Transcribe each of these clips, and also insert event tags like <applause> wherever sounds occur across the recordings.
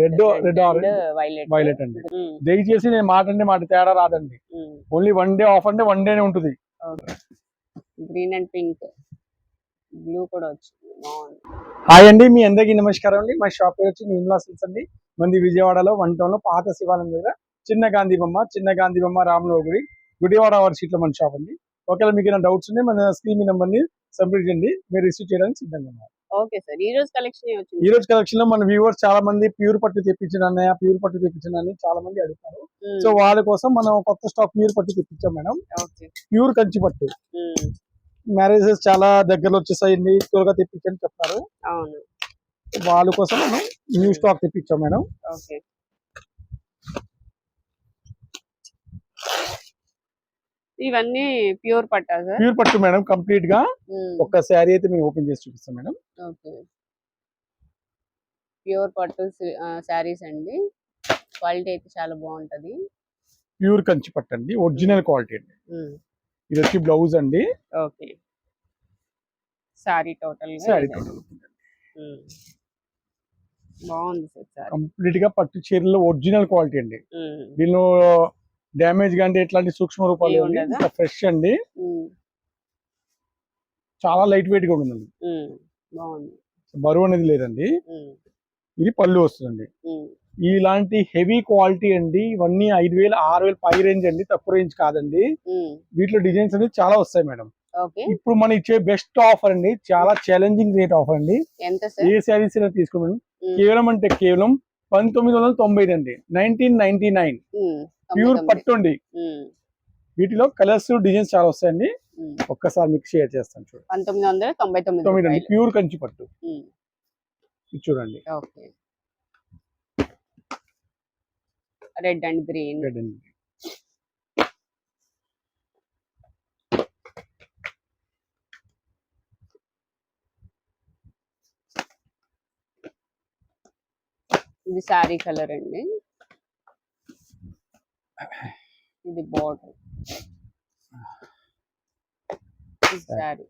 Red, orange, violet అండి. దయచేసి నేను మాట అంటే మాట తేడా రాదండి. ఓన్లీ వన్ డే ఆఫ్ అంటే వన్ డేనే ఉంటుంది. గ్రీన్ అండ్ పింక్ బ్లూ కూడా వచ్చింది. హాయ్ అండి మీ అందరికీ నమస్కారం అండి. మా షాప్ పేరు వచ్చి నిర్మలా సిల్స్ అండి. మంది విజయవాడలో వన్ టౌన్లో పాత శివాలయం దగ్గర చిన్న గాంధీ బొమ్మ చిన్న గాంధీ బొమ్మ రాముల గుడి గుడివాడ అవర్ సీట్లో మన షాప్ అండి. ఒకవేళ మీకు ఏమైనా డౌట్స్ ఉన్నాయి మన స్క్రీన్ నెంబర్ని సంప్రదించండి. చేయండి మీరు రిసీవ్ చేయడానికి సిద్ధంగా ఉన్నారు ఓకే సార్. ఈ రోజు కలెక్షన్ ఈ రోజు కలెక్షన్లో మన వ్యూవర్స్ చాలా మంది ప్యూర్ పట్టు తెప్పించిన అన్నయ్య ప్యూర్ పట్టు తెప్పించిన అని చాలా మంది అడుగుతారు. సో వాళ్ళ కోసం మనం కొత్త స్టాక్ ప్యూర్ పట్టు తెప్పించాం మేడం. ప్యూర్ కంచి పట్టు. మ్యారేజెస్ చాలా దగ్గరలో వచ్చేసాయండి. త్వరగా తెప్పించని చెప్తారు. వాళ్ళ కోసం మనం న్యూ స్టాక్ తెప్పించాం మేడం. ఓకే. ఇవన్నీ ప్యూర్ పట్టా సార్. ప్యూర్ పట్టు మేడం కంప్లీట్గా ఒక శారీ అయితే మేము ఓపెన్ చేసి చూపిస్తాం మేడం. ఓకే. ప్యూర్ పట్టు శారీస్ అండి. క్వాలిటీ అయితే చాలా బాగుంటది. ప్యూర్ కంచి పట్టు అండి ఒరిజినల్ క్వాలిటీ అండి. ఇది వచ్చి బ్లౌజ్ అండి. ఓకే. శారీ టోటల్ శారీ బాగుంది సార్ కంప్లీట్గా పట్టు చీరలో ఒరిజినల్ క్వాలిటీ అండి. దీనిలో డ్యామేజ్ అంటే ఎట్లాంటి సూక్ష్మ రూపాలు? ఫ్రెష్ అండి. చాలా లైట్ వెయిట్గా ఉందండి బాగుంది. బరువు అనేది లేదండి. ఇది పళ్ళు వస్తుందండి. ఇలాంటి హెవీ క్వాలిటీ అండి. ఇవన్నీ ఐదు వేలు ఆరు వేలు పై రేంజ్ అండి. తక్కువ రేంజ్ కాదండి. వీటిలో డిజైన్స్ అనేది చాలా వస్తాయి మేడం. ఇప్పుడు మనం ఇచ్చే బెస్ట్ ఆఫర్ అండి. చాలా ఛాలెంజింగ్ రేట్ ఆఫర్ అండి. ఏ శారీస్ తీసుకోండి కేవలం అంటే కేవలం పంతొమ్మిది వందల తొంభై అండి. Nineteen ninety nine pure. పట్టు అండి. వీటిలో కలర్స్ డిజైన్స్ చాలా వస్తాయండి. ఒక్కసారి మీకు షేర్ చేస్తాను చూడండి పంతొమ్మిది వందల తొంభై తొమ్మిది తొమ్మిది. ప్యూర్ కంచి పట్టు. చూడండి. Okay. Red and green red అండి ఇది శారీ కలర్ అండి. ఇది బార్డర్ శారీ.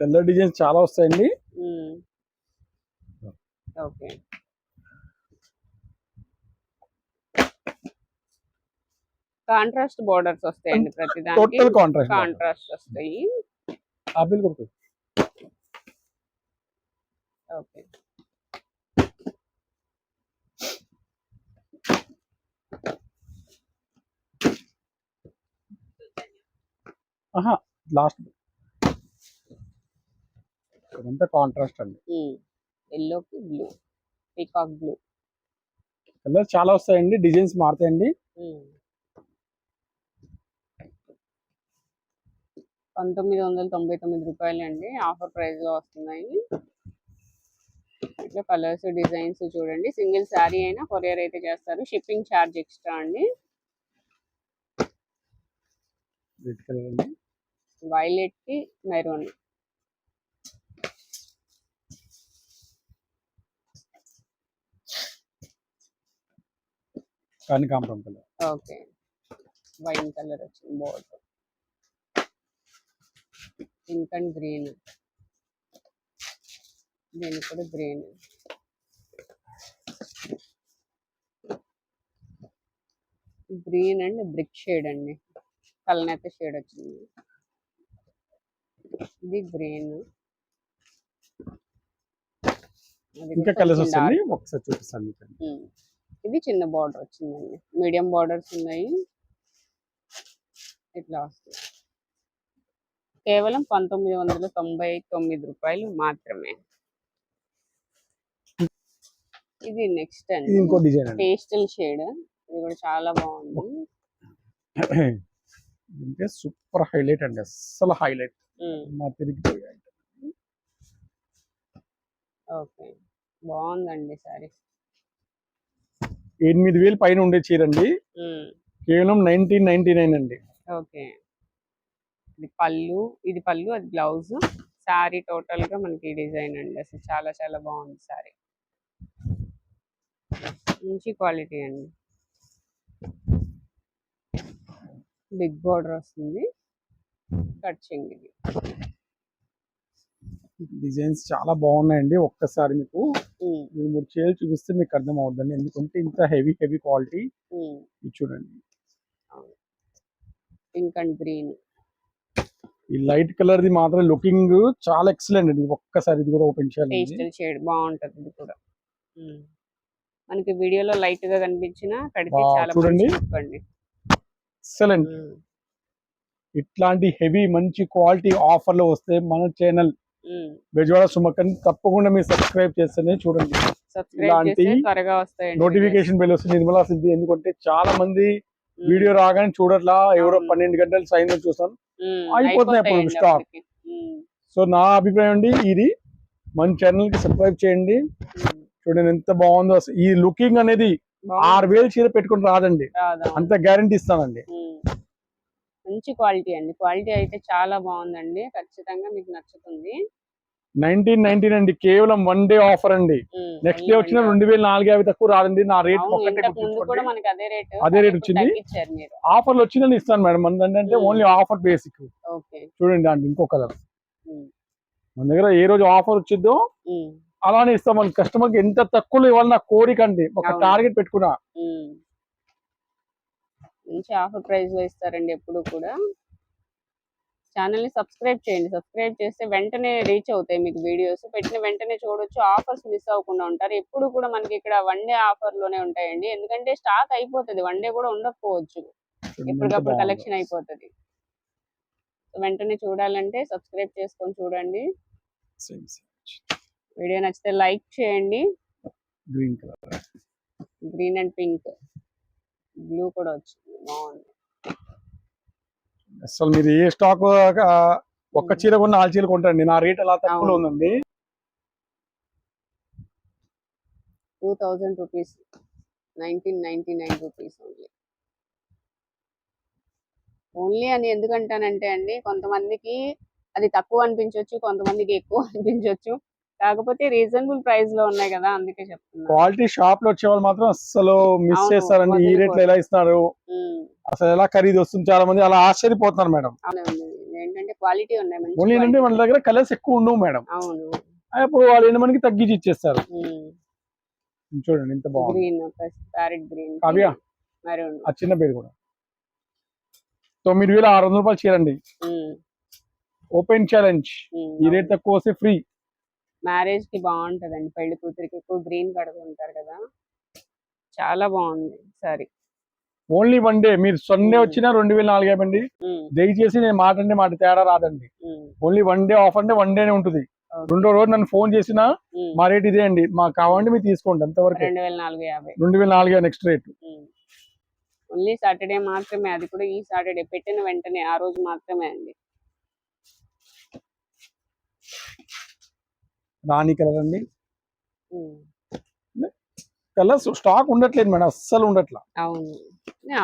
కలర్ డిజైన్స్ చాలా వస్తాయండి ఓకే కాంట్రాస్ట్ బోర్డర్స్ వస్తాయండి ప్రతి దానికి. టోటల్ కాంట్రాస్ట్ కాంట్రాస్ట్ వస్తాయి. ఆపిల్ కొడుకు. ఓకే. ఆహా లాస్ట్ ఇదంతా కాంట్రాస్ట్ అండి. ఎల్లోకి బ్లూ పీకాక్ బ్లూ కలర్ చాలా వస్తాయండి డిజైన్స్ మారుతాయండి. పంతొమ్మిది వందల తొంభై తొమ్మిది రూపాయలు అండి ఆఫర్ ప్రైస్లో వస్తున్నాయి. ఇట్లా కలర్స్ డిజైన్స్ చూడండి. సింగిల్ శారీ అయినా కొరియర్ అయితే చేస్తారు. షిప్పింగ్ ఛార్జ్ ఎక్స్ట్రా అండి. వైలెట్కి మెరూన్. ఓకే. వైన్ కలర్ వచ్చింది బోర్డర్ పింక్ అండ్ గ్రీన్. దీనికి కూడా green. Green and brick shade అండి. కలనైతే షేడ్ వచ్చింది. ఇది గ్రీన్. ఇంకా కలర్స్ ఒకసారి చూపిస్తాను మీకు. ఇది చిన్న బార్డర్ వచ్చిందండి. మీడియం బార్డర్స్ ఉన్నాయి. ఇట్లా వస్తాయి కేవలం పంతొమ్మిది వందల తొంభై తొమ్మిది రూపాయలు మాత్రమే. ఇది నెక్స్ట్ అండి. ఇంకో డిజైన్ పేస్టల్ షేడ్ ఇది కూడా చాలా బాగుంది. అంటే సూపర్ హైలైట్ అండి. అస్సలు హైలైట్ మా తిరిగిపోయాయి ఓకే. బాగుందండి సారీ. ఎనిమిది వేలు పైన ఉండే చీర అండి ఉమ్, కేవలం నైన్టీన్ నైన్టీ నైన్ అండి. ఓకే. ఇది పళ్ళు ఇది పళ్ళు అది బ్లౌజ్. శారీ టోటల్గా మనకి డిజైన్ అండి. అసలు చాలా చాలా బాగుంది శారీ మంచి క్వాలిటీ అండి. బిగ్ బార్డర్ వస్తుంది. కట్చింగ్ ఇది. డిజైన్స్ చాలా బాగున్నాయండి. ఒక్కసారి మీకు మూడు చీరలు చూపిస్తే మీకు అర్థం అవుతుందండి ఎందుకంటే ఇంత హెవీ హెవీ క్వాలిటీ చూడండి. Pink and green. ఈ లైట్ కలర్ ది మాత్రం లుకింగ్ చాలా ఎక్సలెంట్ అండి. ఒక్కసారి ఇది కూడా ఓపెన్ చేయాలి పేస్టల్ షేడ్ బాగుంటది ఇది కూడా. మనకి వీడియోలో లైట్గా కనిపించిన కడితే చాలా చూడండి. ఎక్సలెంట్. ఇట్లాంటి హెవీ మంచి క్వాలిటీ ఆఫర్లో వస్తే మన ఛానల్. బెజవాడ సుమక్కని తప్పకుండా మీరు సబ్స్క్రైబ్ చేస్తేనే చూడండి. సబ్స్క్రైబ్ ఇలాంటి చేస్తే నోటిఫికేషన్ బెల్ వస్తుంది నిర్మలా సిద్ధి. ఎందుకంటే చాలా మంది. వీడియో రాగానే చూడట్లా. ఎవరో. పన్నెండు గంటలు సైన్ చూస్తాను ఉమ్, అయిపోతున్నాయి అప్పుడు. ఉమ్, సో నా అభిప్రాయం అండి ఇది మన ఛానల్కి సబ్స్క్రైబ్ చేయండి. చూడండి ఎంత బాగుందో అసలు ఈ లుకింగ్ అనేది. ఆరు వేలు చీర పెట్టుకుని రాదండి రాదా? అంత గ్యారంటీ ఇస్తానండి. మంచి క్వాలిటీ అండి క్వాలిటీ అయితే చాలా బాగుందండి ఖచ్చితంగా మీకు నచ్చుతుంది నైన్టీన్ నైన్టీన్ అండి కేవలం వన్ డే ఆఫర్ అండి. నెక్స్ట్ డే వచ్చిన రెండు వేల నాలుగు యాభై తక్కువ రాదండి. నా రేట్ ఒక్కటే అదే రేట్ వచ్చింది. ఆఫర్లు వచ్చిందని ఇస్తాను మేడం. మన అంటే. ఓన్లీ ఆఫర్ బేసిక్ చూడండి అండి ఇంకో కలర్. మన దగ్గర ఏ రోజు ఆఫర్ వచ్చిందో అలానే ఇస్తాం. మన కస్టమర్కి ఎంత తక్కువలో ఇవ్వాలి నా కోరిక అండి. ఒక. టార్గెట్ పెట్టుకున్నా. మంచి ఆఫర్ ప్రైస్లో ఇస్తారండి ఎప్పుడు కూడా. ఛానల్ని సబ్స్క్రైబ్ చేయండి. సబ్స్క్రైబ్ చేస్తే వెంటనే రీచ్ అవుతాయి మీకు వీడియోస్. పెట్టిన వెంటనే చూడొచ్చు. ఆఫర్స్ మిస్ అవ్వకుండా ఉంటారు. ఎప్పుడు కూడా మనకి ఇక్కడ వన్ డే ఆఫర్లోనే ఉంటాయండి. ఎందుకంటే స్టాక్ అయిపోతుంది. వన్ డే కూడా ఉండకపోవచ్చు. ఎప్పటికప్పుడు. కలెక్షన్ అయిపోతుంది. వెంటనే చూడాలంటే సబ్స్క్రైబ్ చేసుకొని చూడండి. వీడియో నచ్చితే లైక్ చేయండి. Green colour green and pink. Blue కూడా వచ్చింది. బాగుంది. అసలు మీరు ఏ స్టాక్ ఒక్క చీర కొన్న నాలుగు చీర కొంటారండి. నా రేట్ అలా తక్కువలో. ఉందండి. Two thousand rupees nineteen ninety nine rupees only only అని ఎందుకంటానంటే అండి కొంతమందికి అది తక్కువ అనిపించవచ్చు కొంతమందికి ఎక్కువ <laughs> అనిపించవచ్చు కాకపోతే రీజనబుల్ ప్రైస్లో ఉన్నాయి కదా అందుకే చెప్తున్నా. క్వాలిటీ షాప్లో వచ్చే వాళ్ళు మాత్రం అసలు మిస్ చేస్తారండి ఈ. రేట్లు ఎలా ఇస్తున్నారు? అసలు ఎలా ఖరీదు వస్తుంది చాలా మంది అలా ఆశ్చర్యపోతున్నారు మేడం. ఏంటంటే క్వాలిటీ ఉన్నాయి ఓన్లీ ఏంటంటే. మన దగ్గర కలర్స్ ఎక్కువ ఉండవు మేడం. అవును. అప్పుడు వాళ్ళు ఏంటి మనకి తగ్గించి ఇచ్చేస్తారు? చూడండి ఎంత బాగుంది. గ్రీన్ ప్యారెట్ గ్రీన్ కావ్య ఆ చిన్న పేరు కూడా. తొమ్మిది వేల ఆరు వందల రూపాయలు చీరండి ఓపెన్ ఛాలెంజ్ ఈ రేట్ తక్కువ వస్తే ఫ్రీ మ్యారేజ్కి బాగుంటదండి పెళ్ళి కూతురికి ఎక్కువ గ్రీన్ కడుతుంటారు కదా! చాలా బాగుంది సారీ. Only one day. మీరు సండే. వచ్చినా రెండు వేల నాలుగు అండి దయచేసి నేను మాట అంటే మాట తేడా రాదండి. ఓన్లీ వన్ డే ఆఫర్ అంటే వన్ డేనే ఉంటుంది. రెండో రోజు నన్ను ఫోన్ చేసినా మా రేట్ ఇదే అండి. మాకు కావాలంటే మీరు తీసుకోండి అంతవరకు. రెండు వేల నాలుగు యాభై. రెండు వేల నాలుగు నెక్స్ట్ రేట్. ఓన్లీ సాటర్డే మాత్రమే. అది కూడా ఈ సాటర్డే. పెట్టిన వెంటనే ఆ రోజు మాత్రమే అండి. రాణి కలర్ అండి కలర్స్ స్టాక్ ఉండట్లేదు మేడం అస్సలు ఉండట్లా. అవును.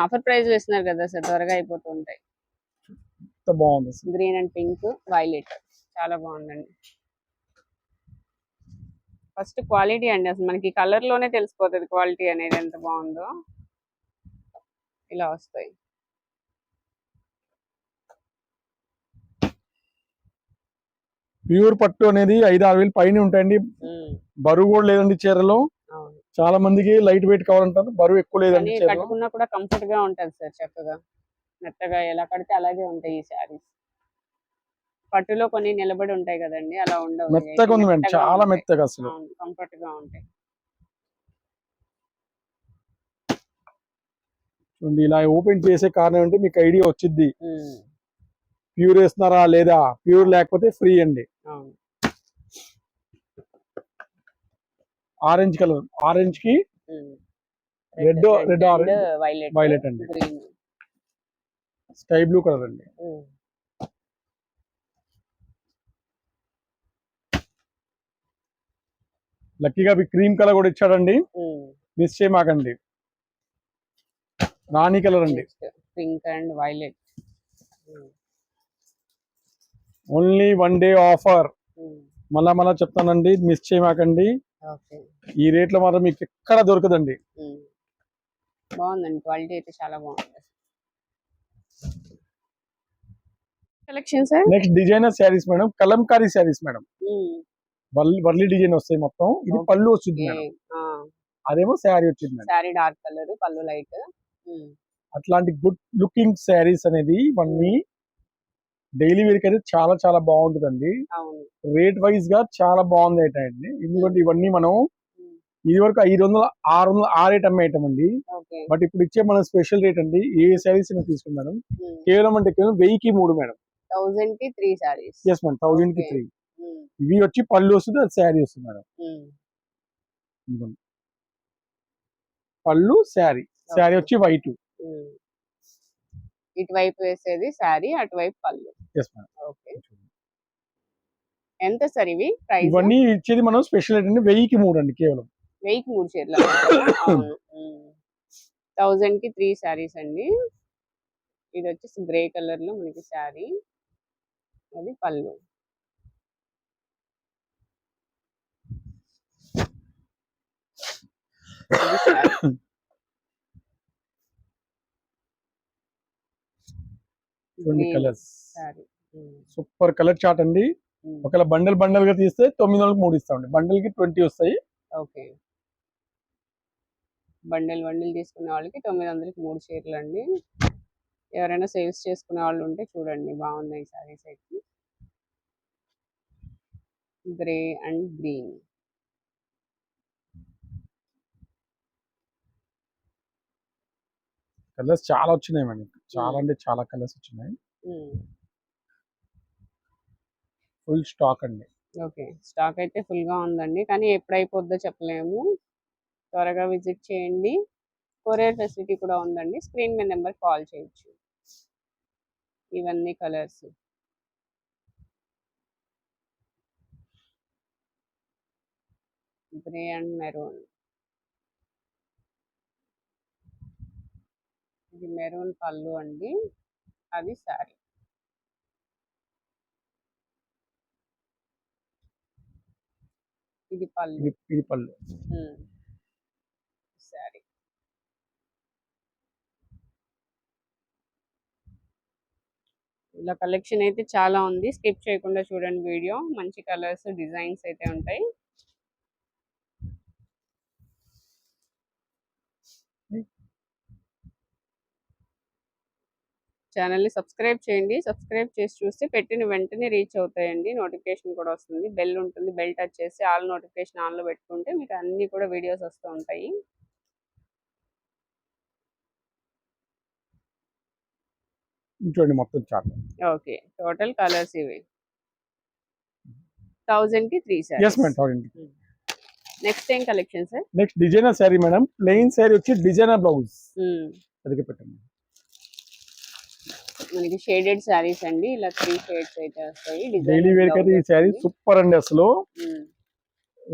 ఆఫర్ ప్రైస్ వేస్తున్నారు కదా సార్ త్వరగా అయిపోతుంటాయి. ఎంత బాగుంది గ్రీన్ అండ్ పింక్ వైలెట్. చాలా బాగుందండి. ఫస్ట్ క్వాలిటీ అండి అసలు. మనకి కలర్లోనే తెలిసిపోతుంది క్వాలిటీ అనేది ఎంత బాగుందో. ఇలా వస్తాయి. ప్యూర్ పట్టు అనేది ఐదు ఆరు వేలు పైన ఉంటాయండి. బరువు కూడా లేదండి చీరలో. చాలా మందికి లైట్ వెయిట్ కావాలంటారు బరువు ఎక్కువ లేదండి కట్టుకున్నా కూడా కంఫర్ట్గా ఉంటది సార్ చక్కగా. మెత్తగా ఎలా కడితే అలాగే ఉంటాయి ఈ శారీస్. పట్టులో కొన్ని నిలబడి ఉంటాయి కదండి అలా ఉండవు. మెత్తగా ఉంది మేడం చాలా మెత్తగా అసలు. కంఫర్ట్గా ఉంటాయి. చూడండి ఇలా ఓపెన్ చేసే కారణం అంటే మీకు ఐడియా వచ్చింది ప్యూర్ వేస్తున్నారా లేదా? ప్యూర్ లేకపోతే ఫ్రీ అండి. Orange colour. ఆరెంజ్కి. Red, red orange, violet. అండి. స్కై బ్లూ కలర్ అండి. లక్కీగా క్రీమ్ కలర్ కూడా ఇచ్చాడండి. మిస్ చేయమాకండి. రాణి కలర్ అండి. Pink and violet. Only one day offer మళ్ళా మళ్ళా చెప్తానండి మిస్ చేయమాకండి. ఈ రేట్లో మాత్రం మీకు ఎక్కడ దొరకదండి. బాగుందండి క్వాలిటీ అయితే చాలా బాగుంది. Collection sir next designer saris madam Kalamkari saris madam. Warli Warli design వస్తాయి మొత్తం. ఇది. పళ్ళు వచ్చింది మేడం. అదేమో శారీ వచ్చింది మేడం. శారీ డార్క్ కలర్ పళ్ళు లైట్. అట్లాంటి గుడ్ లుకింగ్ శారీస్ అనేది ఇవన్నీ డైలీ వేర్ అయితే చాలా చాలా బాగుంటుందండి. రేట్ వైజ్గా చాలా బాగుంది ఐటమ్ అండి. ఎందుకంటే ఇవన్నీ మనం ఇది వరకు ఐదు వందల ఆరు వందల ఆ రేట్ అమ్మే ఐటమ్ అండి. బట్ ఇప్పుడు ఇచ్చే మన స్పెషల్ రేట్ అండి ఏ శారీస్ తీసుకున్నాం మేడం. కేవలం అంటే కేవలం వెయ్యికి మూడు మేడం. థౌజండ్కి త్రీ శారీస్. ఎస్ మేడం థౌజండ్కి. త్రీ. ఇవి వచ్చి పళ్ళు వస్తుంది అది శారీ వస్తుంది మేడం. పళ్ళు శారీ. శారీ వచ్చి వైట్. ఇటువైపు వేసేది శారీ అటువైపు పళ్ళు. ఓకే. ఎంత సార్ ఇవి? ప్రైస్? ఇవన్నీ ఇచ్చేది మనం స్పెషల్ అండి వెయ్యికి మూడు అండి కేవలం. వెయ్యికి మూడు చీరలు థౌజండ్కి త్రీ శారీస్ అండి. ఇది వచ్చేసి గ్రే కలర్లో మనకి శారీ అది పళ్ళు. ఇది చూడండి కలర్స్. సూపర్ కలర్ చార్ట్ అండి. ఒకవేళ బండల్ బండల్గా తీస్తే తొమ్మిది వందలకి మూడు ఇస్తామండి. బండల్కి ట్వంటీ వస్తాయి. ఓకే. బండిల్ బండిల్ తీసుకునే వాళ్ళకి తొమ్మిది వందలకి మూడు చీరలు అండి ఎవరైనా సేల్స్ చేసుకునే వాళ్ళు ఉంటే చూడండి బాగున్నాయి సారీస్ అయితే. Grey and green. కలర్స్ చాలా వచ్చినాయి మేడం. చాలా అంటే చాలా కలర్స్ వచ్చినాయి. ఫుల్ స్టాక్ అండి. ఓకే. స్టాక్ అయితే full గా ఉందండి. కానీ ఎప్పుడు అయిపోద్దో చెప్పలేము. త్వరగా విజిట్ చేయండి. కొరియర్ ఫెసిలిటీ కూడా ఉందండి. స్క్రీన్ మీద నెంబర్ కాల్ చేయొచ్చు. ఇవన్నీ కలర్స్. Grey and maroon. ఇది మెరూన్ పళ్ళు అండి. అది శారీ. ఇది పళ్ళు. ఇది పళ్ళు. శారీ. ఇలా కలెక్షన్ అయితే చాలా ఉంది. స్కిప్ చేయకుండా చూడండి వీడియో. మంచి కలర్స్ డిజైన్స్ అయితే ఉంటాయి. ఛానల్ని సబ్స్క్రైబ్ చేయండి. సబ్స్క్రైబ్ చేసి చూస్తే పెట్టిన వెంటనే రీచ్ అవుతాయండి. నోటిఫికేషన్ కూడా వస్తుంది. బెల్ ఉంటుంది. బెల్ టచ్ చేసి ఆల్ నోటిఫికేషన్ ఆన్లో పెట్టుకుంటే మీకు అన్ని కూడా వీడియోస్ వస్తూ ఉంటాయి. చూడండి మొత్తం చార్ట్ ఓకే. టోటల్ కలర్స్ ఇవి. థౌజండ్కి three yes saris madam thousand next ఏం collection sir? Next designer sari madam. Plain sari వచ్చి డిజైనర్ బ్లౌజ్. అదిగే పెట్టండి మనకి షేడెడ్ శారీస్ అండి. ఇలా త్రీ షేడ్స్ అయితే వస్తాయి. డైలీ వేర్ అయితే ఈ శారీ సూపర్ అండి అసలు.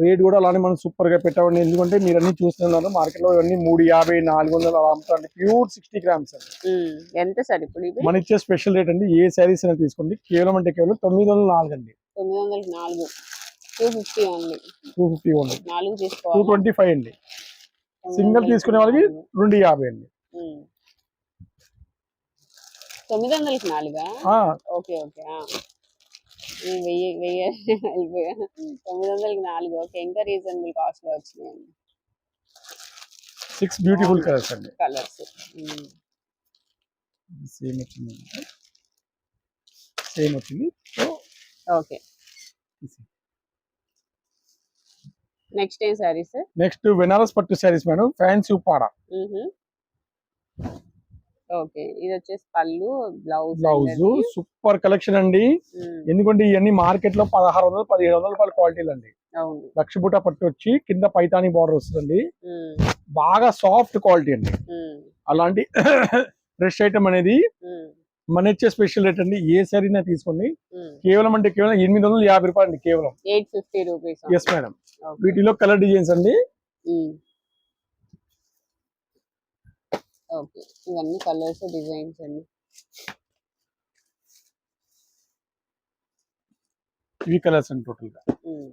రేట్ కూడా అలానే మనం సూపర్గా పెట్టామండి ఎందుకంటే మీరు అన్ని చూస్తున్నారు మార్కెట్లో ఇవన్నీ మూడు యాభై నాలుగు వందలు అలా అమ్ముతారండి. ప్యూర్ సిక్స్టీ గ్రామ్స్ అండి. ఎంత సార్ ఇప్పుడు మన ఇచ్చే స్పెషల్ రేట్ అండి ఏ శారీస్ అయినా తీసుకోండి. కేవలం అంటే కేవలం తొమ్మిది వందల నాలుగు అండి. తొమ్మిది వందలకి నాలుగు. Two fifty only two fifty only. నాలుగు టూ ట్వంటీ ఫైవ్ అండి. సింగిల్ తీసుకునే వాళ్ళకి. రెండు యాభై అండి. తొమ్మిది వందలకి నాలుగా ఓకే ఓకే వెయ్యి వెయ్యి వెళ్ళిపోయా. తొమ్మిది వందలకి నాలుగు ఓకే. ఇంకా రీజనబుల్ కాస్ట్లో వచ్చినాయండి సిక్స్ బ్యూటిఫుల్ కలర్స్ అండి. కలర్స్. సేమ్ వచ్చింది. సేమ్ వచ్చింది. ఓకే. నెక్స్ట్ ఏం సారీ సార్ నెక్స్ట్ బెనారస్ పట్టు saris madam. Fancy Uppada okay. ఇది వచ్చేసి పళ్ళు బ్లౌజ్ బ్లౌజ్ సూపర్ కలెక్షన్ అండి. ఎందుకంటే ఇవన్నీ మార్కెట్లో పదహారు వందలు పదిహేడు వందల రూపాయల క్వాలిటీలు అండి. అవును. లక్ష బుట్ట పట్టు వచ్చి కింద పైతాని బార్డర్ వస్తుందండి. బాగా సాఫ్ట్ క్వాలిటీ అండి. అలాంటి <coughs> ఫ్రెష్ ఐటమ్ అనేది మన ఇచ్చే స్పెషల్ రేట్ అండి. ఏ శారీనా తీసుకోండి. కేవలం అంటే కేవలం ఎనిమిది వందల యాభై రూపాయలు అండి కేవలం. Eight fifty rupees. Yes madam వీటిలో కలర్ డిజైన్స్ అండి. ఓకే. ఇవన్నీ కలర్స్ డిజైన్స్ అండి. ఇవి కలర్స్ అండి టోటల్గా ఉమ్,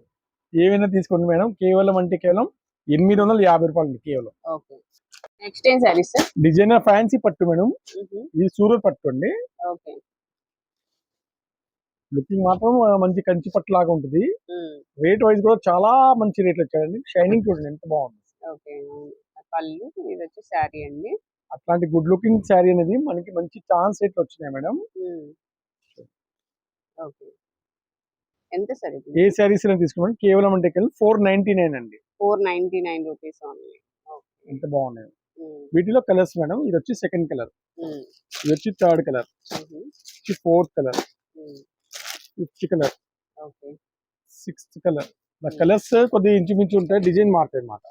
ఏవైనా తీసుకోండి మేడం. కేవలం అంటే కేవలం ఎనిమిది వందల యాభై రూపాయలు అండి కేవలం. ఓకే. నెక్స్ట్ ఏం సారీస్ సార్ డిజైనర్ ఫ్యాన్సీ పట్టు మేడం. ఇది సూరత్ పట్టు అండి. ఓకే. లుకింగ్ మాత్రం మంచి కంచి పట్టు లాగా ఉంటుంది. రేట్ వైజ్ కూడా చాలా మంచి రేట్లు వచ్చాయండి. షైనింగ్ చూడండి ఎంత బాగుంది. ఓకే. పళ్ళు ఇది వచ్చి శారీ అండి. అట్లాంటి గుడ్ లుకింగ్ శారీ అనేది మనకి మంచి ఛాన్స్ రేట్లు వచ్చినాయి మేడం. ఎంత సార్ ఏ శారీస్ తీసుకున్నాం కేవలం అంటే ఫోర్ నైన్టీ నైన్ అండి. ఫోర్ నైన్టీ నైన్ రూపీస్ ఎంత బాగున్నాయి. వీటిలో కలర్స్ మేడం ఇది వచ్చి సెకండ్ కలర్ ఇది వచ్చి third colour fourth colour fifth colour sixth colour colours కొద్దిగా ఇంచుమించు ఉంటాయి. డిజైన్ మారుతాయి అన్నమాట.